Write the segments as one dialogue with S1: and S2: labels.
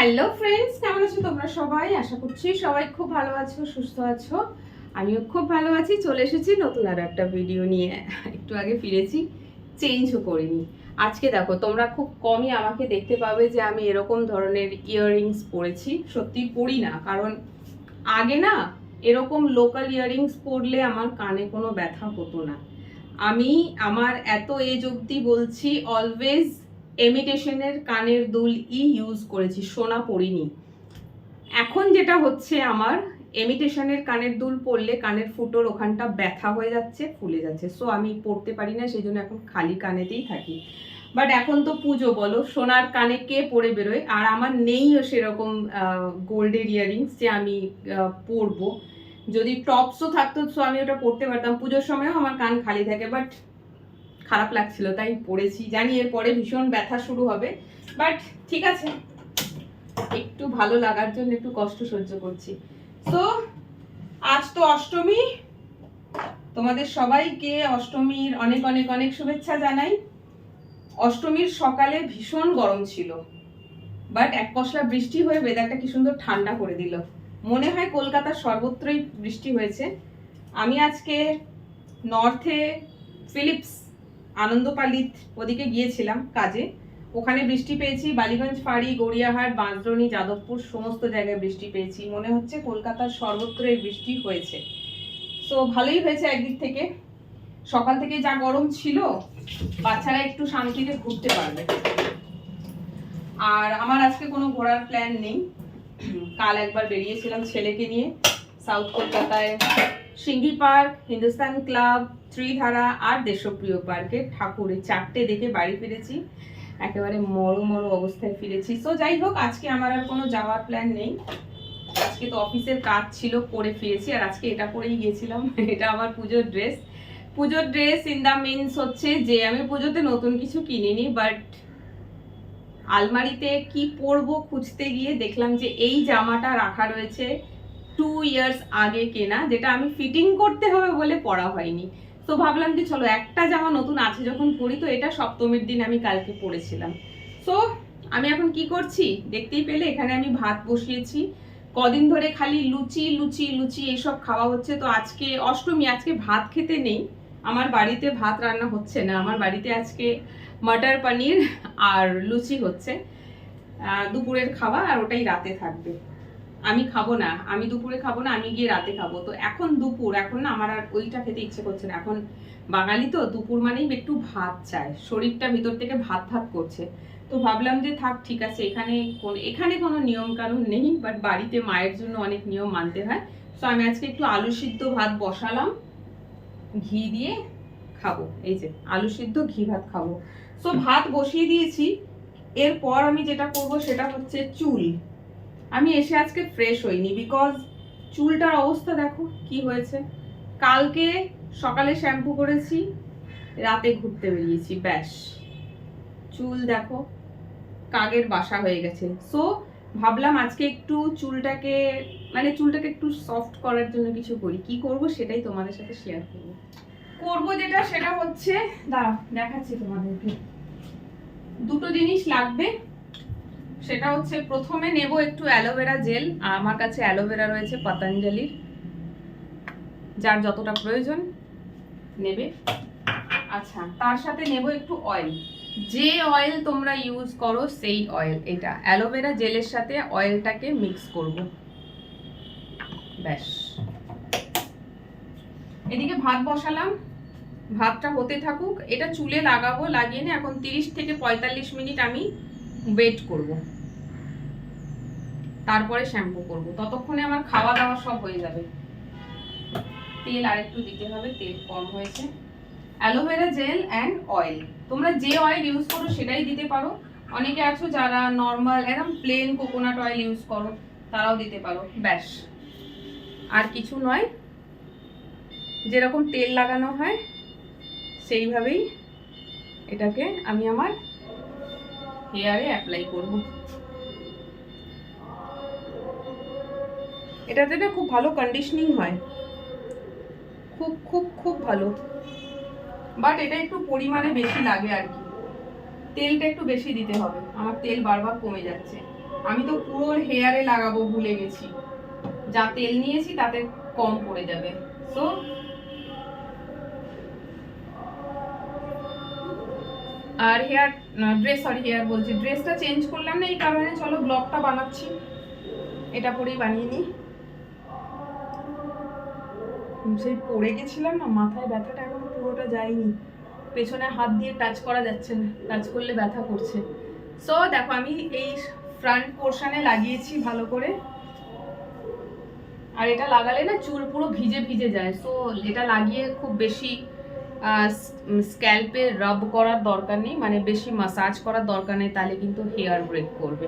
S1: Hello friends কেমন আছো তোমরা সবাই? আশা করছি সবাই খুব ভালো আছো, সুস্থ আছো। আমিও খুব ভালো আছি। চলে এসেছি নতুন আর একটা ভিডিও নিয়ে। একটু আগে ফিরেছি চেঞ্জও করিনি। আজকে দেখো, তোমরা খুব কমই আমাকে দেখতে পাবে যে আমি এরকম ধরনের ইয়াররিংস পরেছি। সত্যি পরি না, কারণ আগে না এরকম লোকাল ইয়াররিংস পরলে আমার কানে কোনো ব্যথা হতো না। আমি আমার এত এজ অবধি বলছি অলওয়েজ এমিটেশনের কানের দুল ই ইউজ করেছি, সোনা পরিনি। এখন যেটা হচ্ছে আমার এমিটেশনের কানের দুল পরলে কানের ফুটোর ওখানটা ব্যথা হয়ে যাচ্ছে, ফুলে যাচ্ছে। সো আমি পরতে পারি না, সেই জন্য এখন খালি কানেতেই থাকি। বাট এখন তো পুজো, বলো? সোনার কানে কে পরে বেরোয়? আর আমার নেইও সেরকম গোল্ডের ইয়ারিংস যে আমি পরবো। যদি টপসও থাকতো সো আমি ওটা পরতে পারতাম। পুজোর সময়ও আমার কান খালি থাকে বাট খারাপ লাগছিল, তাই পড়েছি জানি এরপরে ভীষণ ব্যথা শুরু হবে বাট ঠিক আছে। একটু ভালো লাগার জন্য একটু কষ্ট সহ্য করছি। তো আজ তো অষ্টমী। তোমাদের সবাইকে অষ্টমীর অনেক অনেক অনেক শুভেচ্ছা জানাই। অষ্টমীর সকালে ভীষণ গরম ছিল। বাট এক পশলা বৃষ্টি হয়ে ওয়েদারটা কি সুন্দর ঠান্ডা করে দিল। মনে হয় কলকাতার সর্বত্রই বৃষ্টি হয়েছে। আমি আজকে নর্থে ফিলিপস আনন্দপালিত ওদিকে গিয়েছিলাম কাজে। ওখানে বৃষ্টি পেয়েছি, বালিগঞ্জ ফাঁড়ি, গড়িয়াহাট বাঁশদ্রোণী যাদবপুর, সমস্ত জায়গায় বৃষ্টি পেয়েছি। মনে হচ্ছে কলকাতার সর্বত্রই বৃষ্টি হয়েছে। সো ভালোই হয়েছে একদিক থেকে। সকাল থেকে যা গরম ছিল, বাচ্চারা একটু শান্তিতে ঘুরতে পারবে। আর আমার আজকে কোনো ঘোরার প্ল্যান নেই। কাল একবার বেরিয়েছিলাম ছেলেকে নিয়ে সাউথ কলকাতায় সিঙ্গি পার্ক হিন্দুস্তান ক্লাব ত্রিধারা আর দেশপ্রিয় পার্কে ঠাকুরের চারটে দেখে বাড়ি ফিরেছি। একেবারে মরো মরো অবস্থায় ফিরেছি। সো যাই হোক, আজকে আমার আর কোনো যাওয়ার প্ল্যান নেই। আজকে তো অফিসের কাজ ছিল, করে ফিরেছি। আর আজকে এটা পরেই গিয়েছিলাম। এটা আমার পুজোর ড্রেস পুজোর ড্রেস ইন দ্য মিনস হচ্ছে যে আমি পুজোতে নতুন কিছু কিনিনি বাট আলমারিতে কি পরবো খুঁজতে গিয়ে দেখলাম যে এই জামাটা রাখা রয়েছে টু ইয়ার্স আগে কেনা, যেটা আমি ফিটিং করতে হবে বলে পরা হয়নি। তো ভাবলাম যে চলো একটা জামা নতুন আছে যখন পরি, তো এটা সপ্তমীর দিন আমি কালকে পরেছিলাম। সো আমি এখন কি করছি? দেখতেই পেলে এখানে আমি ভাত বসিয়েছি। কদিন ধরে খালি লুচি লুচি লুচি এইসব খাওয়া হচ্ছে, তো আজকে অষ্টমী, আজকে ভাত খেতে নেই। আমার বাড়িতে ভাত রান্না হচ্ছে না। আমার বাড়িতে আজকে মটর পনির আর লুচি হচ্ছে। দুপুরের খাওয়া আর ওটাই রাতে থাকবে। আমি খাব না। আমি দুপুরে খাব না, আমি গিয়ে রাতে খাব। তো এখন দুপুর। এখন না আমার আর ওইটা খেতে ইচ্ছে করছে না। এখন বাঙালি তো, দুপুর মানেই একটু ভাত চায়। শরীরটা ভিতর থেকে ভাত ভাত করছে। তো ভাবলাম যে থাক, ঠিক আছে, এখানে কোন, এখানে কোনো নিয়ম কানুন নেই বাট বাড়িতে মায়ের জন্য অনেক নিয়ম মানতে হয়। তো আমি আজকে একটু আলু সিদ্ধ ভাত বসালাম। ঘি দিয়ে খাব। এই যে আলু সিদ্ধ, ঘি ভাত খাব। সো ভাত বসিয়ে দিয়েছি। এরপর আমি যেটা করব সেটা হচ্ছে চুল। আমি এসে আজকে ফ্রেশ হইনি বিকজ চুলটার অবস্থা দেখো কি হয়েছে। কালকে সকালে শ্যাম্পু করেছি, রাতে ঘুরতে বেরিয়েছি, ব্যাস। চুল দেখো, কাগের বাসা হয়ে গেছে। সো ভাবলাম আজকে একটু চুলটাকে মানে চুলটাকে একটু সফট করার জন্য কিছু করি। কি করব সেটাই তোমাদের সাথে শেয়ার করব। করব যেটা সেটা হচ্ছে, দাঁড়াও, দেখাচ্ছি তোমাদেরকে। দুটো জিনিস লাগবে। সেটা হচ্ছে প্রথমে নেব একটু অ্যালোভেরা জেল। আমার কাছে অ্যালোভেরা রয়েছে পতঞ্জলির। যার যতটা প্রয়োজন, নেবে। আচ্ছা তার সাথে নেব একটু অয়েল যে অয়েল তোমরা ইউজ করো, সেই অয়েল এটা। অ্যালোভেরা জেলের সাথে অয়েলটাকে মিক্স করব। ব্যাস। এদিকে ভাত বসালাম। ভাতটা হতে থাকুক। এটা চুলে লাগাবো, লাগিয়ে নিয়ে এখন তিরিশ থেকে পঁয়তাল্লিশ মিনিট আমি ওয়েট করব। তারপরে শ্যাম্পু করব। ততক্ষণে আমার খাওয়া দাওয়া সব হয়ে যাবে। তেল আরেকটু দিতে হবে, তেল কম হয়েছে। Aloe vera gel and oil. তোমরা যে অয়েল ইউজ করো সেটাই দিতে পারো। অনেকে আছো যারা নর্মাল, একদম প্লেন কোকোনাট অয়েল ইউজ করো, তারাও দিতে পারো। ব্যাস। আর কিছু নয়। যেরকম তেল লাগানো হয়, সেইভাবেই এটাকে আমি আমার হেয়ারে অ্যাপ্লাই করব। এটাতে খুব ভালো কন্ডিশনিং হয়। খুব খুব খুব ভালো। বাট এটা একটু পরিমাণে বেশি লাগে আর কি। তেলটা একটু বেশি দিতে হবে। আমার তেল বারবার কমে যাচ্ছে। আমি তো পুরো হেয়ারে লাগাবো ভুলে গেছি। যা তেল নিয়েছি তাতে কম পড়ে যাবে। সো আর হেয়ার ড্রেস সরি হেয়ার বলছি। ড্রেসটা চেঞ্জ করলাম না এই কারণে। চলো ব্লগটা বানাচ্ছি। এটা পরেই বানিয়ে নিই। সেই পড়ে গেছিলাম না, মাথায় ব্যথাটা পুরোটা যায়নি। পেছনে হাত দিয়ে টাচ করা যাচ্ছে না। টাচ করলে ব্যথা করছে। সো দেখো, আমি এই ফ্রন্ট পোর্শনে লাগিয়েছি ভালো করে। আর এটা লাগালে না চুল পুরো ভিজে ভিজে যায়। সো এটা লাগিয়ে খুব বেশি স্ক্যাল্পে রাব করার দরকার নেই। মানে বেশি মাসাজ করার দরকার নেই, তাহলে কিন্তু হেয়ার ব্রেক করবে।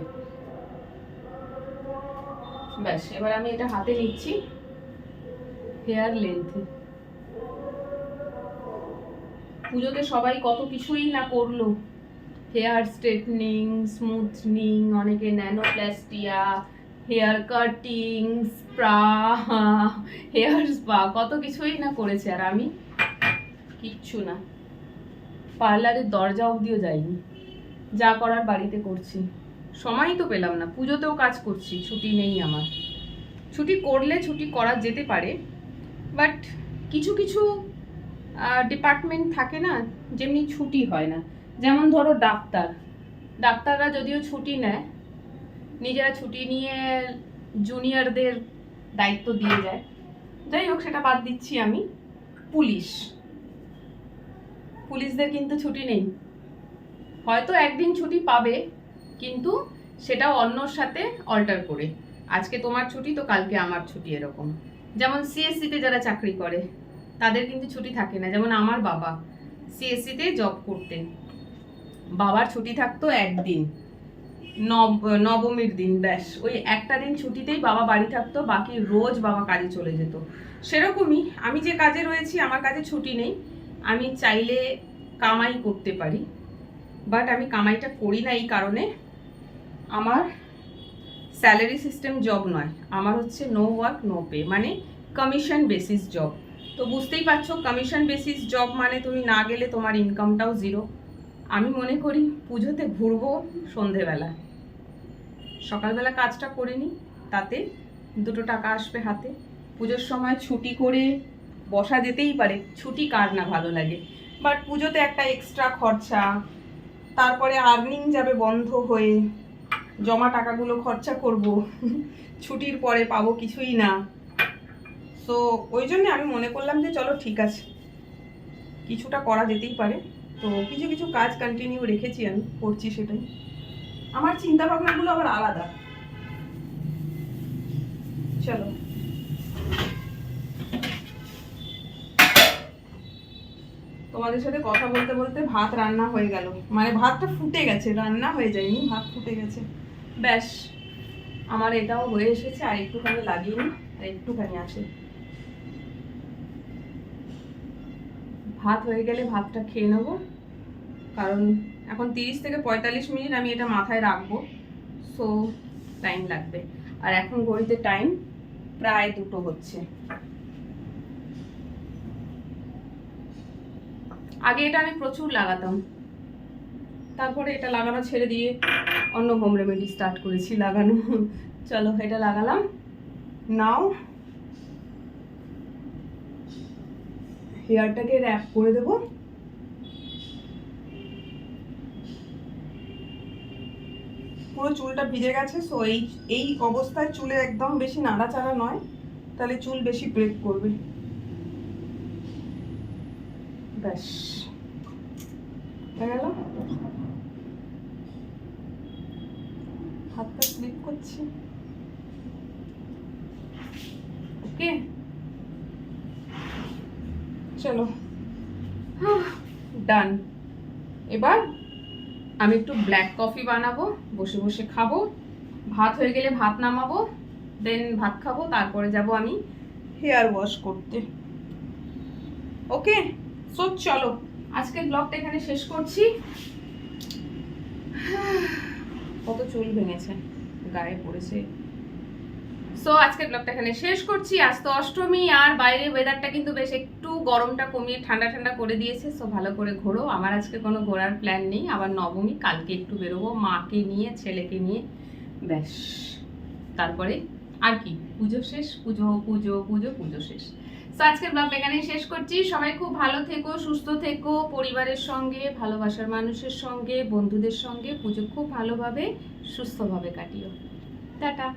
S1: ব্যাস, এবার আমি এটা হাতে নিচ্ছি। হেয়ার লেন্থে পুজোতে সবাই কত কিছুই না করল। হেয়ার স্ট্রেটনিং স্মুথনিং অনেকে ন্যানোপ্লাস্টিয়া হেয়ার কাটিং স্প্রা হেয়ার স্পা কত কিছুই না করেছে আর আমি কিচ্ছু না। পার্লারের দরজা অবধিও যাইনি। যা করার বাড়িতে করছি। সময়ই তো পেলাম না। পুজোতেও কাজ করছি, ছুটি নেই আমার। ছুটি করলে ছুটি করা যেতে পারে বাট কিছু কিছু ডিপার্টমেন্ট থাকে না, যেমনি ছুটি হয় না। যেমন ধরো ডাক্তার, ডাক্তাররা যদিও ছুটি নেয়, নিজেরা ছুটি নিয়ে জুনিয়রদের দায়িত্ব দিয়ে যায়। যাই হোক, সেটা বাদ দিচ্ছি আমি। পুলিশ। পুলিশদের কিন্তু ছুটি নেই। হয়তো একদিন ছুটি পাবে, কিন্তু সেটা অন্যর সাথে অল্টার করে। আজকে তোমার ছুটি, তো কালকে আমার ছুটি এরকম। যেমন সিএসসিতে যারা চাকরি করে তাদের কিন্তু ছুটি থাকে না। যেমন আমার বাবা সিএসসিতে জব করতেন বাবার ছুটি থাকতো একদিন, নব- নবমীর দিন, ব্যাস। ওই একটা দিন ছুটিতেই বাবা বাড়ি থাকতো, বাকি রোজ বাবা কাজে চলে যেত। সেরকমই আমি যে কাজে রয়েছি, আমার কাজে ছুটি নেই। আমি চাইলে কামাই করতে পারি, বাট আমি কামাইটা করি না এই কারণে। আমার স্যালারি সিস্টেম জব নয়, আমার হচ্ছে নো ওয়ার্ক, নো পে মানে কমিশন বেসিস জব। তো বুঝতেই পারছ কমিশন বেসিস জব মানে তুমি না গেলে তোমার ইনকামটাও জিরো আমি মনে করি পুজোতে ঘুরবো সন্ধেবেলা সকালবেলা কাজটা করে নিই তাতে দুটো টাকা আসবে হাতে। পুজোর সময় ছুটি করে বসা যেতেই পারে, ছুটি কার না ভালো লাগে। বাট পুজোতে একটা এক্সট্রা খরচা, তারপরে আর্নিং যাবে বন্ধ হয়ে, জমা টাকাগুলো খরচা করব। ছুটির পরে পাবো কিছুই না। সো ওই জন্য আমি মনে করলাম যে চলো ঠিক আছে। কিছুটা করা যেতেই পারে। তো কিছু কিছু কাজ কন্টিনিউ রেখেছি আমি, করছি সেটাই। আমার চিন্তা ভাবনাগুলো আবার আলাদা। চলো। তোমাদের সাথে কথা বলতে বলতে ভাত রান্না হয়ে গেল। মানে ভাতটা ফুটে গেছে, রান্না হয়ে যায়নি, ভাত ফুটে গেছে। ব্যাস, আমার এটাও হয়ে এসেছে, আর একটুখানি লাগিয়ে নি আর একটুখানি আছে। ভাত হয়ে গেলে ভাতটা খেয়ে নেব। কারণ এখন তিরিশ থেকে পঁয়তাল্লিশ মিনিট আমি এটা মাথায় রাখব। সো টাইম লাগবে। আর এখন ঘড়িতে টাইম প্রায় দুটো হচ্ছে। আগে এটা আমি প্রচুর লাগাতাম। তারপরে এটা লাগানো ছেড়ে দিয়ে অন্য হোম রেমেডি স্টার্ট করেছি লাগানো। চলো, এটা লাগালাম। নাও হেয়ারটাকে র্যাপ করে দেবো। পুরো চুলটা ভিজে গেছে সো এই এই অবস্থায় চুলে একদম বেশি নাড়াচাড়া নয়, তাহলে চুল বেশি ব্রেক করবে। ব্যাস। গেল। হাতটা স্লিপ করছি। ওকে চলো। ডান এবার আমি একটু ব্ল্যাক কফি বানাবো, বসে বসে খাব। ভাত হয়ে গেলে ভাত নামাবো দেন ভাত খাব, তারপরে যাব আমি হেয়ার ওয়াশ করতে। ওকে সো চলো। আজকের ব্লগটা এখানে শেষ করছি। কত চুল ভেঙেছে, গায়ে পড়েছে। সো আজকের ব্লগটা এখানে শেষ করছি। আজ তো অষ্টমী, আর বাইরে ওয়েদারটা কিন্তু বেশ গরমটা কমিয়ে ঠান্ডা ঠান্ডা করে দিয়েছে, সো ভালো করে ঘোরো। আমার আজকে কোনো ঘোরার প্ল্যান নেই, আবার নবমী, কালকে একটু বেরোবো, মাকে নিয়ে, ছেলেকে নিয়ে। ব্যাস। তারপরে আর কি, পুজো শেষ, পুজো পুজো পুজো পুজো শেষ। তো আজকের ব্লগটা এখানেই শেষ করছি। সবাই খুব ভালো থেকো, সুস্থ থেকো, পরিবারের সঙ্গে, ভালোবাসার মানুষের সঙ্গে, বন্ধুদের সঙ্গে। পুজো খুব ভালোভাবে, সুস্থভাবে কাটিও। টাটা।